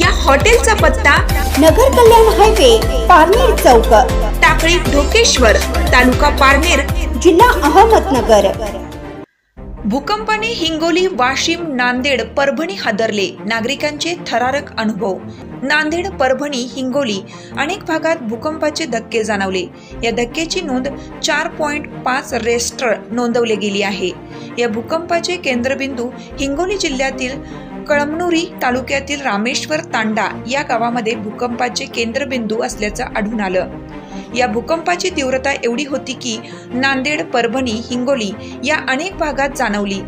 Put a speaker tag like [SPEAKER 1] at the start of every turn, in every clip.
[SPEAKER 1] या हॉटेलचा पत्ता नगर कल्याण हायवे पारनेर चौक टाकळी ढोकेश्वर तालुका पारनेर जिल्हा अहमदनगर भूकंपाने हिंगोली वाशिम नांदेड परभणी हादरले नागरिकांचे थरारक अनुभव नांदेड परभणी हिंगोली अनेक भागात भूकंपाचे धक्के जाणवले या धक्क्याची नोंद चार पॉईंट पाच रेस्टर नोंदवले गेली आहे या भूकंपाचे केंद्रबिंदू हिंगोली जिल्ह्यातील कळमनुरी तालुक्यातील रामेश्वर तांडा या गावामध्ये भूकंपाचे केंद्रबिंदू असल्याचं आढळून आलं या भूकंपाची तीव्रता एवढी होती की नांदेड परभणी हिंगोली या अनेक भागात जाणवली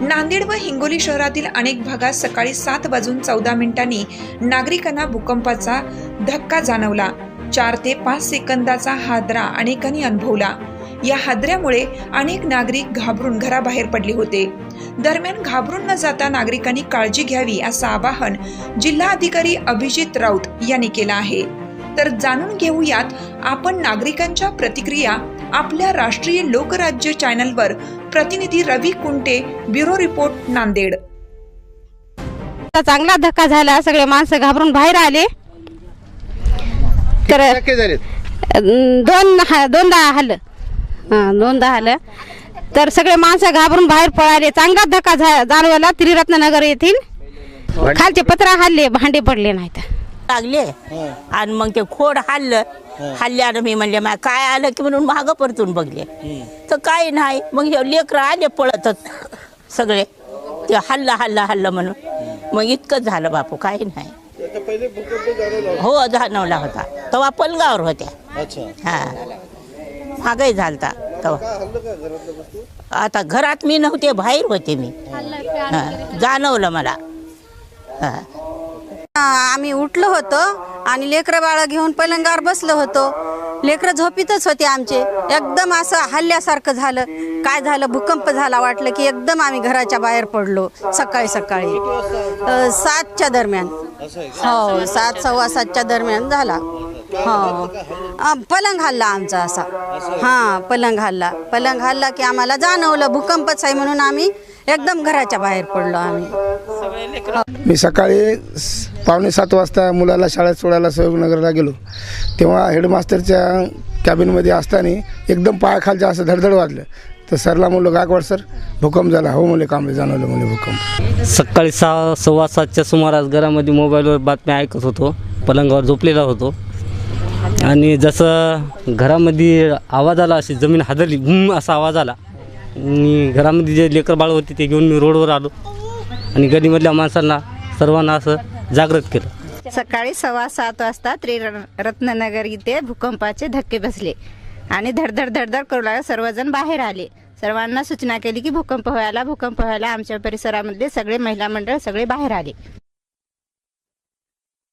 [SPEAKER 1] नांदेड व हिंगोली शहरातील अनेक भागात सकाळी सात वाजून चौदा मिनिटांनी नागरिकांना भूकंपाचा धक्का जाणवला चार ते पाच सेकंदाचा हादरा अनेकांनी अनुभवला या हादऱ्यामुळे अनेक नागरिक घाबरून घराबाहेर पडले होते दरम्यान घाबरून न जाता नागरिकांनी काळजी घ्यावी असं आवाहन जिल्हा अधिकारी अभिजित राऊत यांनी केलं आहे तर जाणून घेऊयात आपण नागरिकांच्या प्रतिक्रिया आपल्या राष्ट्रीय लोकराज्य चॅनलवर प्रतिनिधी रवी कुंटे ब्युरो रिपोर्ट नांदेड चांगला धक्का झाला सगळे माणसं घाबरून बाहेर आले तर दोन दोनदा हल हा नोंद आलं तर सगळे माणसं घाबरून बाहेर पळाले चांगला धक्का जाणवला जाणवला नगर येथील खालचे पत्रा हल्ले भांडे पडले नाहीत लागले हो. आणि मग ते खोड हाललं हल्ल्यानं हो. मी म्हणले मा काय आलं की म्हणून मागं परतून बघले तर काय नाही मग हे लेकर आले पळतच सगळे ते हल्ला हल्ला हल्लं म्हणून मग इतकं झालं बापू काही नाही हो जाणवला होता तेव्हा पलगावर होत्या हा महागाई झालता तेव्हा आता घरात मी नव्हते बाहेर होते मी जाणवलं मला आम्ही उठलो होतो आणि लेकरं बाळं घेऊन पलंगावर बसलो होतो लेकरं झोपीतच होते आमचे एकदम असं हल्ल्यासारखं झालं काय झालं भूकंप झाला वाटलं की एकदम आम्ही घराच्या बाहेर पडलो सकाळी सकाळी सातच्या दरम्यान हो सात सव्वा सातच्या दरम्यान झाला पलंग हल्ला आमचा असा हा पलंग हल्ला पलंग हल्ला की आम्हाला जाणवलं भूकंपच आहे म्हणून आम्ही एकदम घराच्या बाहेर पडलो आम्ही मी सकाळी पावणे सात वाजता मुलाला शाळेत सोडायला नगरला गेलो तेव्हा हेडमास्टरच्या कॅबिनमध्ये असताना एकदम पायाखालच्या असं धडधड वाजलं तर सरला म्हणलं गायकवाड सर भूकंप झाला हो मुले कांबळे जाणवलं मुले भूकंप
[SPEAKER 2] सकाळी सहा सव्वा सातच्या सुमारास घरामध्ये मोबाईलवर बातम्या ऐकत होतो पलंगावर झोपलेला होतो आणि जसं घरामध्ये आवाज आला अशी जमीन हादरली असा आवाज आला आणि घरामध्ये जे लेकर बाळ होते ते घेऊन मी रोडवर आलो आणि गलीमधल्या माणसांना सर्वांना असं जागृत केलं
[SPEAKER 1] सकाळी सव्वा सात वाजता त्रिरत्ननगर इथे भूकंपाचे धक्के बसले आणि धडधड धडधड करू लागला सर्वजण बाहेर आले सर्वांना सूचना केली की भूकंप व्हायला भूकंप व्हायला आमच्या परिसरामध्ये सगळे महिला मंडळ सगळे बाहेर आले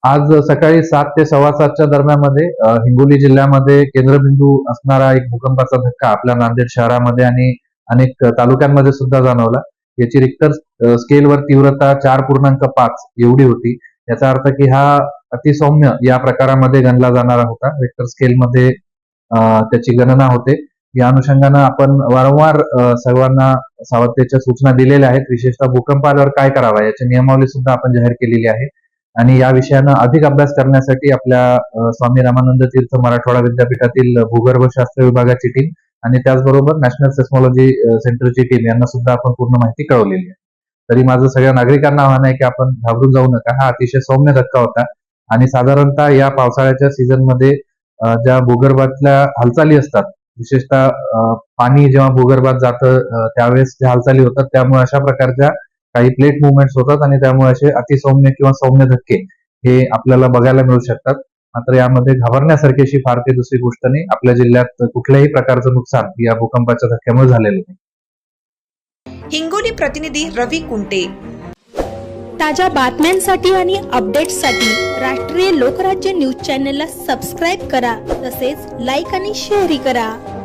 [SPEAKER 2] आज सकाळी सात ते सव्वा सातच्या दरम्यानमध्ये हिंगोली जिल्ह्यामध्ये केंद्रबिंदू असणारा एक भूकंपाचा धक्का आपल्या नांदेड शहरामध्ये आणि अनेक तालुक्यांमध्ये सुद्धा जाणवला याची रिक्टर स्केलवर तीव्रता चार पूर्णांक पाच एवढी होती याचा अर्थ की हा अतिसौम्य या प्रकारामध्ये गणला जाणारा होता रिक्टर स्केलमध्ये त्याची गणना होते या अनुषंगानं आपण वारंवार सर्वांना सावधतेच्या सूचना दिलेल्या आहेत विशेषतः भूकंपावर काय करावा याच्या नियमावली सुद्धा आपण जाहीर केलेली आहे आणि या विषयानं अधिक अभ्यास करण्यासाठी आपल्या स्वामी रामानंद तीर्थ मराठवाडा विद्यापीठातील भूगर्भशास्त्र विभागाची टीम आणि त्याचबरोबर नॅशनल सेस्मॉलॉजी सेंटरची टीम यांना सुद्धा आपण पूर्ण माहिती कळवलेली आहे तरी माझं सगळ्या नागरिकांना आव्हान आहे की आपण घाबरून जाऊ नका हा अतिशय सौम्य धक्का होता आणि साधारणतः या पावसाळ्याच्या मध्ये ज्या भूगर्भातल्या हालचाली असतात विशेषतः पाणी जेव्हा भूगर्भात जातं त्यावेळेस ज्या हालचाली होतात त्यामुळे अशा प्रकारच्या काही प्लेट मुवमेंट होतात आणि त्यामुळे असे अतिसौम्य किंवा सौम्य धक्के हे आपल्याला बघायला मिळू शकतात मात्र यामध्ये घाबरण्यासारखी अशी फार ते दुसरी गोष्ट नाही आपल्या जिल्ह्यात कुठल्याही प्रकारचं नुकसान या भूकंपाच्या धक्क्यामुळे झालेलं नाही
[SPEAKER 1] हिंगोली प्रतिनिधी रवी कुंटे ताज्या बातम्यांसाठी आणि अपडेट्ससाठी राष्ट्रीय लोकराज्य न्यूज चॅनलला सबस्क्राईब करा तसेच लाईक आणि शेअरही करा